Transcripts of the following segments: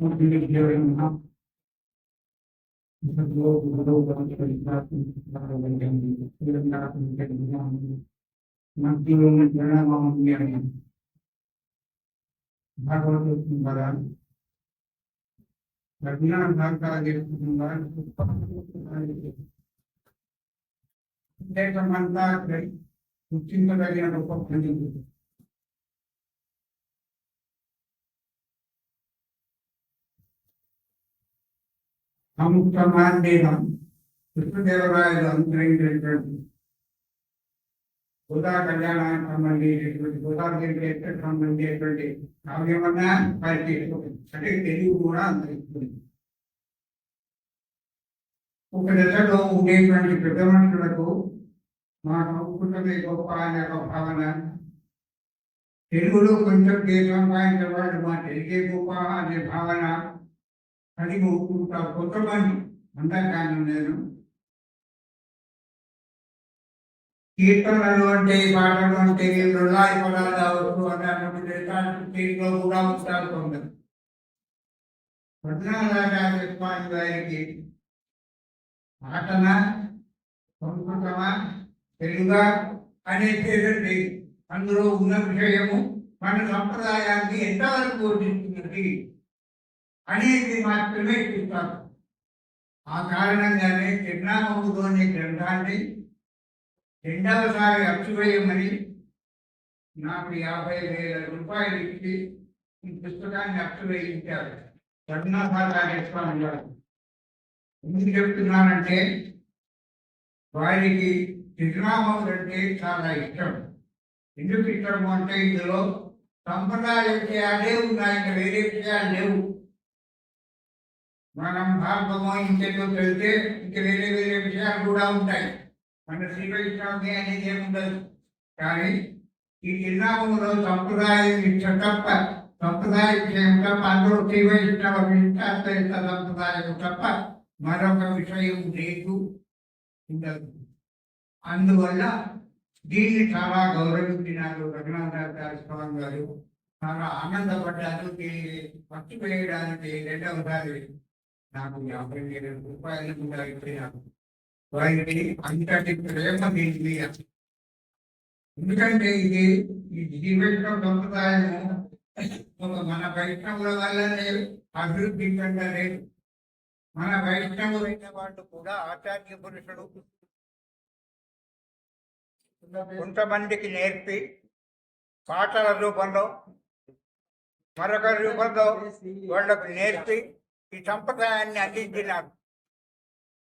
public hearing now. Because Lord, we know that there is nothing that we can do. There is nothing that we can do. Nothing we can do on the area. भगवान के बदान घटना भाग का आगे बदान देखो मानता है कुछ दिन पहले हम लोग पकड़ लेंगे మాండేనం కృష్ణదేవరాయలు అనుగ్రహించినటువంటి గోదా కళ్యాణానికి సంబంధించినటువంటి గోదావరికి ఎక్కడ సంబంధించినటువంటి కావ్యమన్నా వారికి అంటే తెలుగు కూడా అంతరిస్తుంది ఒక దశలో ఉండేటువంటి పెద్ద మనుషులకు మా సంస్కృతమే గొప్ప అనే ఒక భావన. తెలుగులో కొంచెం దేశం వాళ్ళు మా తెలుగే గొప్ప అనే భావన. అది కొంతమంది అంతకాలం నేను కీర్తనలు అంటే పాటలు అంటే రుణాయి పదాలు కావచ్చు అని అన్నప్పుడు కూడా ఉంటారు కొందరు పద్నాలుగు గారికి ఆటన సంస్కృతమా తెలుగా అనే పేరు అందులో ఉన్న విషయము మన సంప్రదాయాన్ని ఎంతవరకు బోధిస్తున్నది? అనేది మాత్రమే చూస్తారు ఆ కారణంగానే చిరునామముతోని గ్రంథాన్ని రెండవసారి అచ్చువేయమని నాకు యాభై వేల రూపాయలు ఇచ్చి ఈ పుస్తకాన్ని అచ్చువేయించారు పద్మనాభాచార్యస్వామి గారు ఎందుకు చెప్తున్నానంటే వారికి చిరునామాలు అంటే చాలా ఇష్టం. ఎందుకు ఇష్టము అంటే ఇందులో సంప్రదాయ విషయాలే ఉన్నాయి ఇంకా వేరే విషయాలు లేవు. మనం భారతమో ఇంకెన్నో వెళ్తే ఇంక వేరే వేరే విషయాలు కూడా ఉంటాయి. మన శ్రీ అనేది ఏముండదు. కానీ ఈ చిరునామంలో సంప్రదాయం తప్ప సంప్రదాయ విషయం తప్ప అందరూ శ్రీ వైష్ణవ సంప్రదాయం తప్ప మరొక విషయం లేదు ఉండదు. అందువల్ల దీన్ని చాలా గౌరవించినారు రఘునాథ్ గారి స్వామి గారు. చాలా ఆనందపడ్డారు. దీన్ని మర్చిపోయడానికి రెండవసారి నాకు యాభై వేల రూపాయలు కూడా ఇచ్చినారు వారికి అంతటి ప్రేమ దీని ఎందుకంటే ఇది ఈ జీవితం సంప్రదాయము మన వైష్ణవుల వల్లనే అభివృద్ధి చెందలేదు. మన వైష్ణవులైన వాళ్ళు కూడా ఆచార్య పురుషుడు. కొంతమందికి నేర్పి పాటల రూపంలో మరొక రూపంలో వాళ్ళకు నేర్పి ఈ సంప్రదాయాన్ని అందించినారు.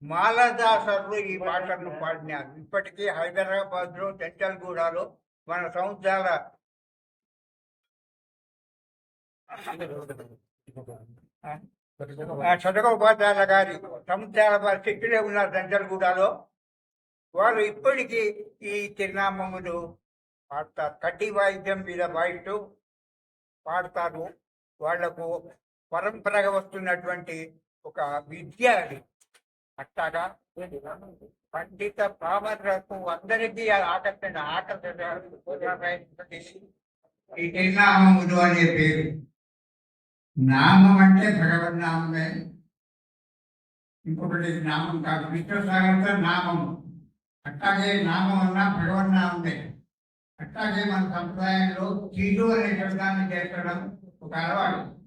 మాలదాసర్లు ఈ పాటలను పాడినారు. ఇప్పటికీ హైదరాబాద్లో చెంచల్గూడలో మన సముద్రాల చదగోపాధ్యాయుల గారి సముద్రాల వారి ఇక్కడే ఉన్నారు చెంచల్గూడలో వారు ఇప్పటికీ ఈ చిరునామములు పాడతారు. కట్టి వాయిద్యం మీద వాయిస్తూ పాడతారు. వాళ్ళకు పరంపరగా వస్తున్నటువంటి ఒక విద్య అది. అట్లాగా పండిత పామరులకు అందరికీ ఆకర్షణ ఆకర్షణ ఈ తిరునామములు అనే పేరు. నామం అంటే భగవన్నామమే. ఇంకొకటి నామం కాదు. విశ్వసాగర్ నామము అట్లాగే నామం అన్నా భగవన్నామమే. అట్లాగే మన సంప్రదాయంలో కీడు అనే శబ్దాన్ని చేర్చడం ఒక అలవాటు.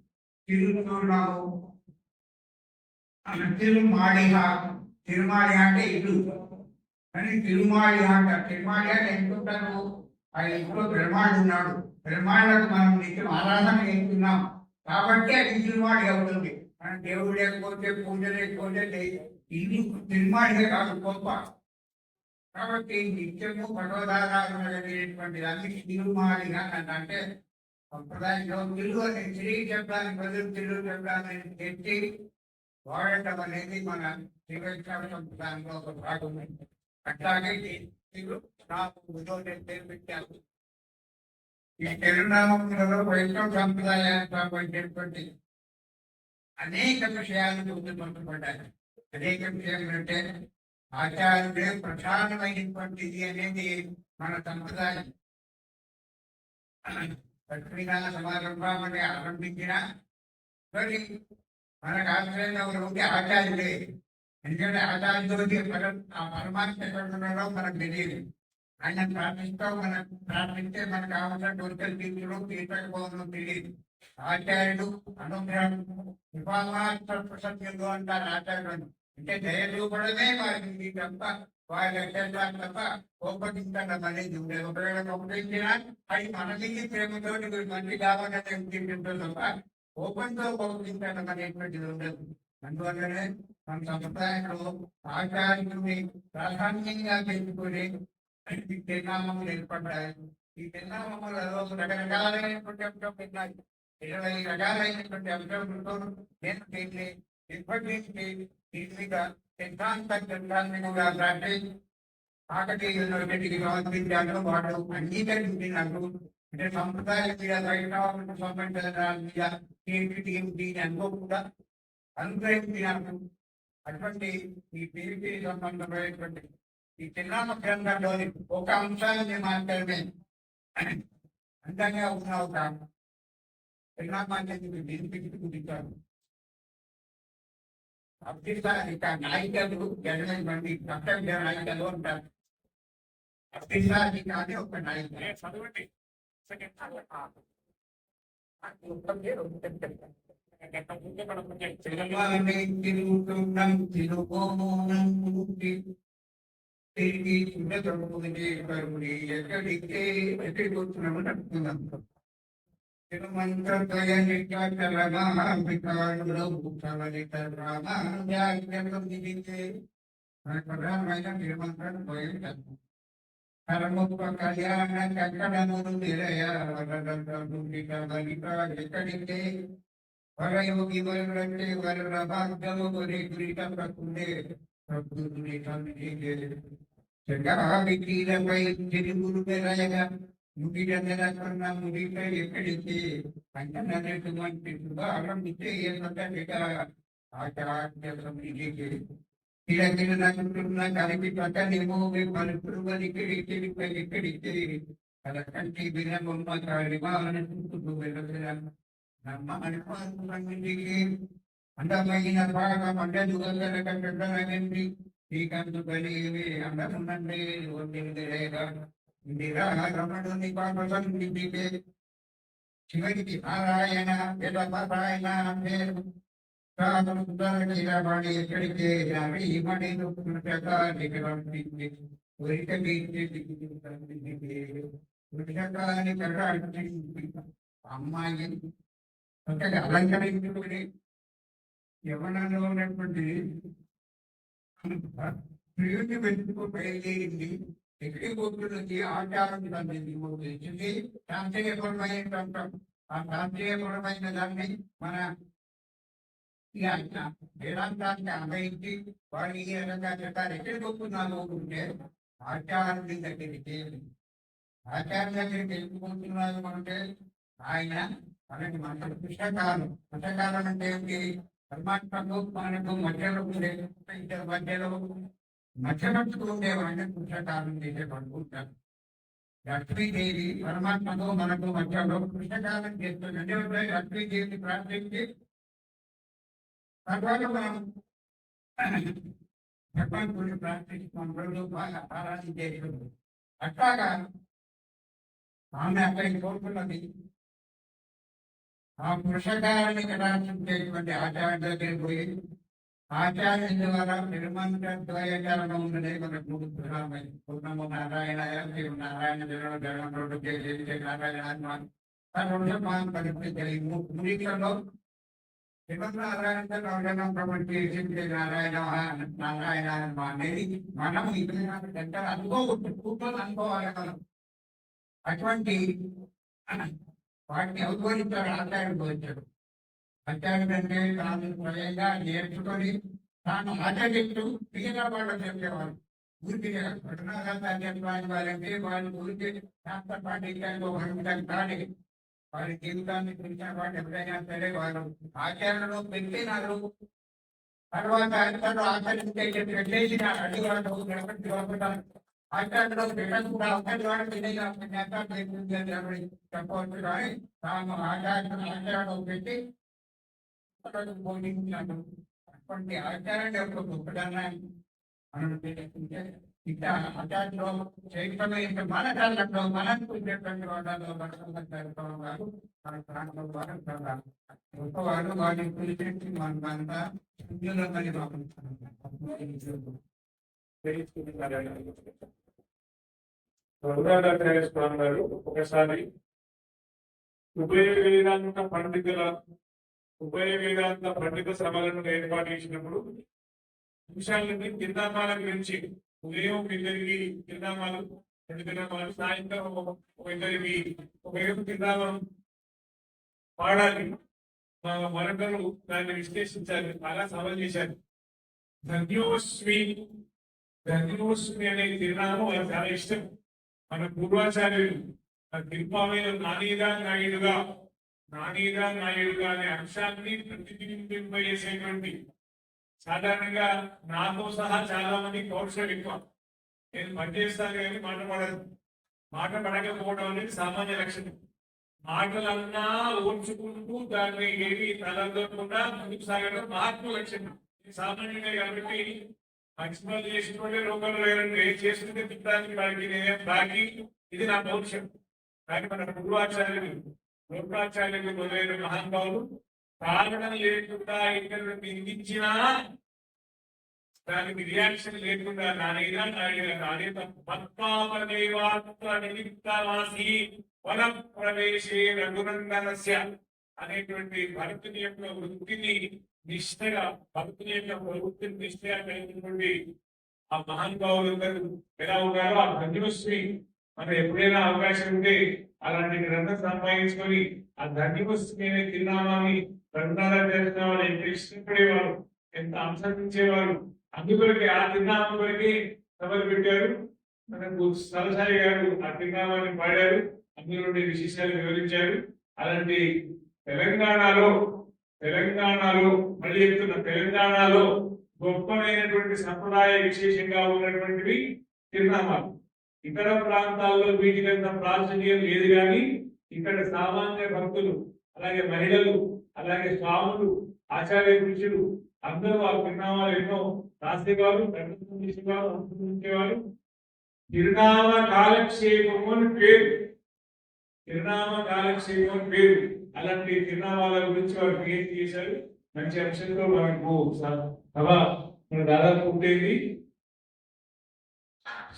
తిరుగుతున్నాము తిరుమాళిహ తిరుమాళి అంటే ఇల్లు. కానీ తిరుమాళి అంట తిరుమాళి అంటే ఎందుకుంటారు ఆ ఇంట్లో బ్రహ్మాడు ఉన్నాడు. బ్రహ్మాండకు మనం నిత్యం ఆరాధన చేస్తున్నాం. కాబట్టి అది తిరుమాళి అవుతుంది. మనం దేవుడు లేకపోతే పూజ లేకపోతే ఇల్లు తిరుమాళిగా కాదు గొప్ప. కాబట్టి నిత్యము భగవదారాధన కలిగినటువంటి అన్ని తిరుమాళిగా అంటే సంప్రదాయంలో తెలుగు అనే తిరిగి చెప్పడానికి ప్రజలు తెలుగు చెప్పడానికి చెప్పి వాడటం అనేది మన శ్రీవైష్ణవ సంప్రదాయంలో ఒక భాగం. అట్లాగే పెట్టారు ఈ తెలుగునామంలో వైష్ణవ సంప్రదాయానికి సంబంధించినటువంటి అనేక విషయాలు పొందుపరచబడ్డాయి అనేక విషయాలు అంటే ఆచార్యుడే ప్రధానమైనటువంటిది అనేది మన సంప్రదాయం. పత్రికా సమారంభం అని ఆరంభించిన మరి మనకు ఆశ్రయంగా ఒకరు ఉంటే ఆచార్యుడే. ఎందుకంటే ఆచార్యుడికి మనం ఆ పరమాత్మ ఎక్కడ మనకు తెలియదు. ఆయన ప్రార్థిస్తాం మనం ప్రార్థిస్తే మనకు కావాల్సిన కోరికలు తీర్చడం తీర్చకపోవడం తెలియదు. ఆచార్యుడు అనుగ్రహం విభాగాత్మ ప్రసంగంలో అంటారు ఆచార్యుడు అంటే దయ చూపడమే వారికి తప్ప వాళ్ళు అత్యంతాలు తప్ప కోపగించడం అనేది ఉండేది. ఒకవేళ కోపగించినా అది మనకి ప్రేమతో మంచి కావాలనే ఉద్దేశంతో తప్ప కోపంతో కోపగించడం అనేటువంటిది ఉండదు. అందువల్లనే మన సంప్రదాయంలో ఆచార్యుడిని ప్రాధాన్యంగా పెంచుకొని ఈ తిరునామములు ఏర్పడ్డాయి. ఈ తిరునామములలో రకరకాలైనటువంటి అంశం ఉన్నాయి. ఇరవై రకాలైనటువంటి అంశంతో నేను దీన్ని నిర్వహించి దీని మీద సిద్ధాంత గ్రంథాన్ని కూడా రాసి కాకతీయ యూనివర్సిటీకి సమర్పించాను వాడు అంగీకరించినట్టు అంటే సంప్రదాయ మీద వైష్ణవ సంబంధాల మీద ఏంటి ఏమిటి అనుకోకుండా అనుగ్రహించినట్టు అటువంటి ఈ పీరిపి సంబంధమైనటువంటి ఈ చిన్న గ్రంథంలోని ఒక అంశాన్ని మాత్రమే అందంగా ఉన్న ఒక చిన్నామాన్ని దీనికి గురించారు అఫ్ఘనిస్తాన్ ఇక నాయకులు జనరల్ మంది పక్కన నాయకులు ఉంటారు అఫ్ఘనిస్తాన్ కానీ ఒక నాయకులు చదవండి తిరుమలని తిరుగుతున్నాం తిరుగోమోనం తిరిగి చిన్నతొడుగుని కరుడి ఎక్కడికి ఎక్కడికి వస్తున్నామని అడుగుతున్నాం తిరుమంత్రయ నిత్యాచలమాంబికాడులో భూషవలిత రామానుజాగ్యం దిగితే మన ప్రధానమైన తిరుమంత్రం పోయింటారు పరమొప్ప కళ్యాణ చక్కడమును నిలయ వరదండిక వలిక ఎక్కడికే వరయోగి వరుడంటే వరుల భాగ్యము గురి గురిట ప్రకుండే ప్రకృతిని సంధించే జగావికీలపై తిరుగులు పెరయగా ముగిడన్న ముడిపై ఎక్కడికి పంచనటువంటి శుభారంభించే ఏమిటగా ఆచార్య సమితికి కిరకిరనంటున్న కలిపి పక్కనేమో పలుపురు వలికిడికి ఎక్కడికి కలకంటి బిరబొమ్మ కాళిమాలను చుట్టూ వెళ్ళగలను నమ్మ అనుమానికి అందమైన భాగం అండదు గంగల కంటే శ్రీకాంతు కలిగి అందమునండి లేదా చివరికి నారాయణ నారాయణ పేరు ఎక్కడికే అమ్మాయి చక్కగా అలంకరించుకుని యవనంలో ఉన్నటువంటి ప్రియుని వెతుకు బయలుదేరింది. ఎక్కడికి పోతున్నది ఆచారం సంబంధించి శాంతియపరమైన ఆ శాంతియపరమైన దాన్ని మన వేదాంతాన్ని అన్వయించి వాళ్ళు ఈ రకంగా చెప్పారు ఎక్కడికి పోతున్నాను అంటే ఆచారం దగ్గరికి. ఆచారం దగ్గరికి వెళ్ళిపోతున్నాను అంటే ఆయన మనకి మన పుస్తకాలు పుస్తకాలు అంటే ఏంటి? పరమాత్మకు మనకు మధ్యలో ఉండే ఇద్దరు మధ్యలో మధ్యమట్టుకు ఉండేవాడిని పుస్తకాలను చేసే పడుకుంటారు లక్ష్మీదేవి పరమాత్మతో మనకు మధ్యలో పుస్తకాలను చేస్తుంది అంటే లక్ష్మీదేవిని ప్రార్థించి తర్వాత మనం భగవాన్ భగవంతుని ప్రార్థిస్తున్నాం రెండు బాగా ఆరాధన చేస్తుంది అట్లాగా ఆమె అక్కడికి కోరుకున్నది ఆ పురుషకారాన్ని కటాక్షించేటువంటి ఆచార్య దగ్గర పోయి ఆచార్య ద్వారా నిర్మంత్ర ద్వయకారణం ఉన్నదే మనకు ప్రధానమైంది పూర్ణము నారాయణ శివ నారాయణ జనం జనం రోడ్డు చేసి నారాయణ సర్వం పరిస్థితి మునికలో శివనారాయణ నారాయణ ప్రపంచ నారాయణ నారాయణ అనేది మనం ఇక్కడ అనుకోవచ్చు కూర్చొని అనుకోవాలి మనం అటువంటి వాటిని అవగోలించాడు ఆచార్యుడు వచ్చాడు ఆచార్యుడు అంటే తాను స్వయంగా నేర్చుకొని తాను ఆచరిస్తూ మిగతా వాళ్ళు చెప్పేవారు ఊరికి పట్టణాలు వారంటే వాళ్ళు ఊరికి శాస్త్ర పాఠ్యంలో వహించాలి కానీ వారి జీవితాన్ని గురించిన వాళ్ళు ఎప్పుడైనా సరే వారు ఆచరణలో పెట్టినారు తర్వాత అందరూ ఆచరించే పెట్టేసిన అడిగారు గణపతి లోపడారు ఆచరణలో పెట్టడం కూడా ఒకటి వాడు చెప్పవచ్చు కానీ తాము ఆచారణ ఆచరణలో పెట్టి ఒక్కరోజు బోధించాను అటువంటి ఆచారాన్ని ఒక గొప్పదన్నా మనం తెలుసుకుంటే ఇట్లా ఆచారంలో చైతన్య ఇంత మనకు ఉండేటువంటి వాళ్ళలో భగవంతుడు గారు మన ప్రాంతంలో వారు చాలా గొప్పవారు వారిని పిలిచి మనమంతా సంజులమని గౌరవాచార్య స్వామి గారు ఒకసారి ఉభయ వేదాంత పండితుల ఉభయ వేదాంత పండిత సభలను ఏర్పాటు చేసినప్పుడు అంశాలన్నీ తిరునామాల గురించి ఉదయం ఇద్దరికి తిరునామాలు రెండు తిరునామాలు సాయంత్రం ఒక ఇద్దరికి ఒక ఏడు తిరునామం పాడాలి. మా మరొకరు దాన్ని విశ్లేషించాలి అలా సభలు చేశారు. ధన్యోస్మి ధన్యోస్మి అనే తిరునామం వాళ్ళకి చాలా ఇష్టం. మన పూర్వాచార్యులు తిరుపావేలు నానీదా నాయుడుగా నానిగా నాయుడుగా అనే అంశాన్ని ప్రతిబింబింపజేసేటువంటి సాధారణంగా నాతో సహా చాలా మంది కౌశలం ఎక్కువ. నేను పనిచేస్తాను కానీ మాట పడదు. మాట పడకపోవడం అనేది సామాన్య లక్షణం. మాటలన్నా ఓర్చుకుంటూ దాన్ని ఏమి తలదొకుండా ముందుకు సాగడం మహాత్మ లక్షణం. సామాన్యంగా కాబట్టి మంచి చేసినటువంటి రూపంలో లేదంటే చేస్తుంటే తిట్టడానికి వాడికి నేనేం బాకీ? ఇది నా పౌరుషం. కానీ మన గురువాచార్యులు లోకాచార్యులు మొదలైన మహానుభావులు కారణం లేకుండా ఇతరులు నిందించినా దానికి రియాక్షన్ లేకుండా నానైనా నాయన నాణ్యత పద్మావదేవాత్మ నిమిత్తవాసి వన ప్రవేశే రఘునందనస్య అనేటువంటి భరతుని యొక్క వృత్తిని నిష్ఠగా భరతుని యొక్క వృత్తిని నిష్ఠగా కలిగినటువంటి ఆ మహానుభావులు ఎలా ఉన్నారో ఆ ధన్యశ్రీ మనం ఎప్పుడైనా అవకాశం ఉంటే అలాంటి గ్రంథం సంపాదించుకొని ఆ ధన్యవశ్రీ అనే తిన్నామని గ్రంథాలు చేస్తున్నామని ఎంత ఇష్టపడేవారు ఎంత అనుసరించేవారు అందుకొరకే ఆ తిరునామం కొరకే సభలు పెట్టారు. మనకు సరసాయి గారు ఆ తిరునామాన్ని పాడారు. అందులో విశేషాలు వివరించారు. అలాంటి తెలంగాణలో తెలంగాణలో మళ్ళీ చెప్తున్న తెలంగాణలో గొప్పమైనటువంటి సంప్రదాయ విశేషంగా ఉన్నటువంటివి తిరునామాలు ఇతర ప్రాంతాల్లో వీటికంత ప్రాచుర్యం లేదు కానీ ఇక్కడ సామాన్య భక్తులు అలాగే మహిళలు అలాగే స్వాములు ఆచార్య పురుషులు అందరూ ఆ పరిణామాలు ఎన్నో రాసేవారు చేసేవారు అనుసరించేవారు తిరునామ కాలక్షేపము అని పేరు. తిరునామ కాలక్షేపం అని పేరు. అలాంటి తిరునామాల గురించి వారు క్రియేట్ చేశారు. మంచి అంశంతో మనకు సభ మన దాదాపు పూర్తయింది.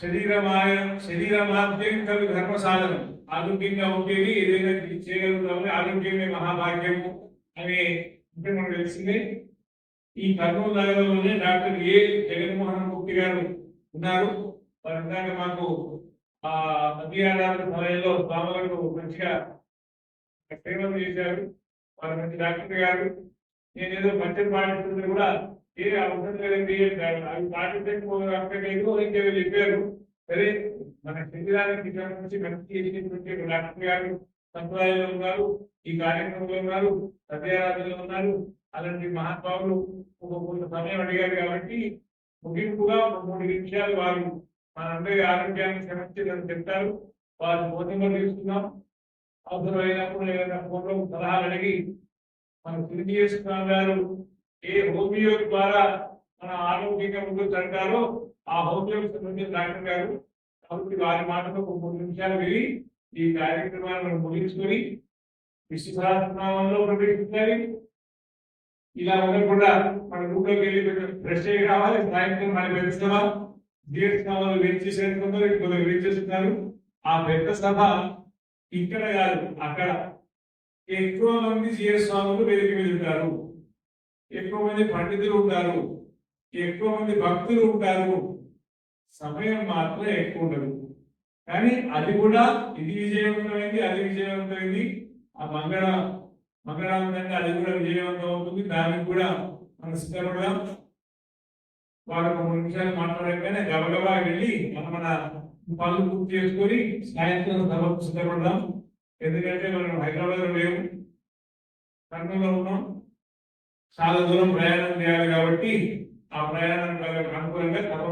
శరీరమాయ శరీరమాద్యం కవి ధర్మ సాధనం ఆరోగ్యంగా ఉండేది ఏదైనా చేయగలుగుతామని ఆరోగ్యమే మహాభాగ్యము అనే అంటే మనకు తెలిసిందే. ఈ కర్నూలు నగరంలోనే డాక్టర్ ఏ జగన్మోహన్ ముక్తి గారు ఉన్నారు. వారు ఇందాక మాకు ఆ నదీయారాధన సమయంలో స్వాములకు మంచిగా సేవలు చేశారు. వారు మంచి డాక్టర్ గారు. నేను ఏదో పచ్చడి పాటిస్తుంది కూడా ఏ అవసరం లేదండి అవి పాటించకపోలేదు ఇంకేదో చెప్పారు. సరే మన శరీరానికి సంబంధించి మంచి చేసినటువంటి డాక్టర్ గారు సంప్రదాయంలో ఉన్నారు ఈ కార్యక్రమంలో ఉన్నారు సత్యారాధనలో ఉన్నారు అలాంటి మహాత్మావులు ఒక కొంత సమయం అడిగారు కాబట్టి ముగింపుగా ఒక మూడు నిమిషాలు వారు మనందరి ఆరోగ్యాన్ని సమస్యలను చెప్తారు. వారు భోజనంలో తీసుకుందాం అవసరమైనప్పుడు ఏదైనా ఫోన్లో సలహాలు అడిగి మన సునియేశ్వర గారు ఏ హోమియో ద్వారా మన ఆరోగ్యంగా ముందుకు చంటారో ఆ హోమియోకి సంబంధించిన డాక్టర్ గారు కాబట్టి వారి మాటలో ఒక మూడు నిమిషాలు వెళ్ళి ఈ కార్యక్రమాన్ని మనం ముగించుకొని విశ్వ ప్రవేశించాలి. ఇలా ఉండకుండా మన ఊళ్ళోకి వెళ్ళి కొంచెం ఫ్రెష్ అయ్యి రావాలి. సాయంత్రం మన పెద్ద సభ దీర్ఘకాలంలో వేచేసేస్తున్నారు కొందరు వేచేస్తున్నారు ఆ పెద్ద సభ ఇక్కడ కాదు అక్కడ. ఎక్కువ మంది జీఎస్ స్వాములు వేదిక మీద ఉంటారు. ఎక్కువ మంది పండితులు ఉంటారు ఎక్కువ మంది భక్తులు ఉంటారు. సమయం మాత్రం ఎక్కువ ఉండదు. కానీ అది కూడా ఇది విజయవంతమైంది అది విజయవంతమైంది. ఆ మంగళ మంగళాంతంగా అది కూడా విజయవంతం అవుతుంది. దానికి కూడా మనస్కరణ సిద్ధపడదాం. వారు మూడు నిమిషాలు మాట్లాడగానే గబగబా వెళ్ళి మనం మన పనులు పూర్తి చేసుకొని సాయంత్రం సభకు సిద్ధపడదాం. ఎందుకంటే మనం హైదరాబాద్లో లేవు కర్నూలులో ఉన్నాం. చాలా దూరం ప్రయాణం చేయాలి కాబట్టి ఆ ప్రయాణం అనుకూలంగా సభ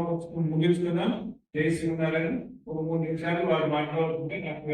ముగించుకుందాం. జై ఉన్నారని ఒక మూడు నిమిషాలు వారు మాట్లాడుతుంటే నాకు